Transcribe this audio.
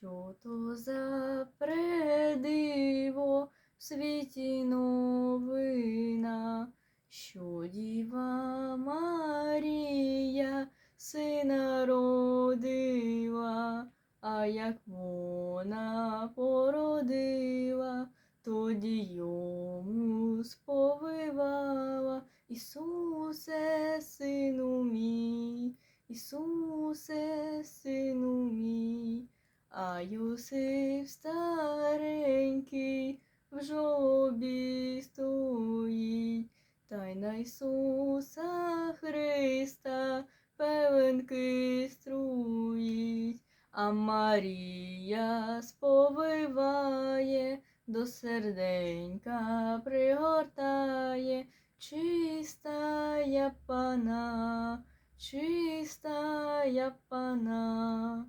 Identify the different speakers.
Speaker 1: Що то за предиво в світі новина, що Діва Марія сина родила, а як вона породила, тоді йому сповивала Ісусе, сину мій, Ісусе. А Йосиф старенький в жобі стоїть, та й на Ісуса Христа пеленки струїть, а Марія сповиває, до серденька пригортає, чистая пана, чистая пана.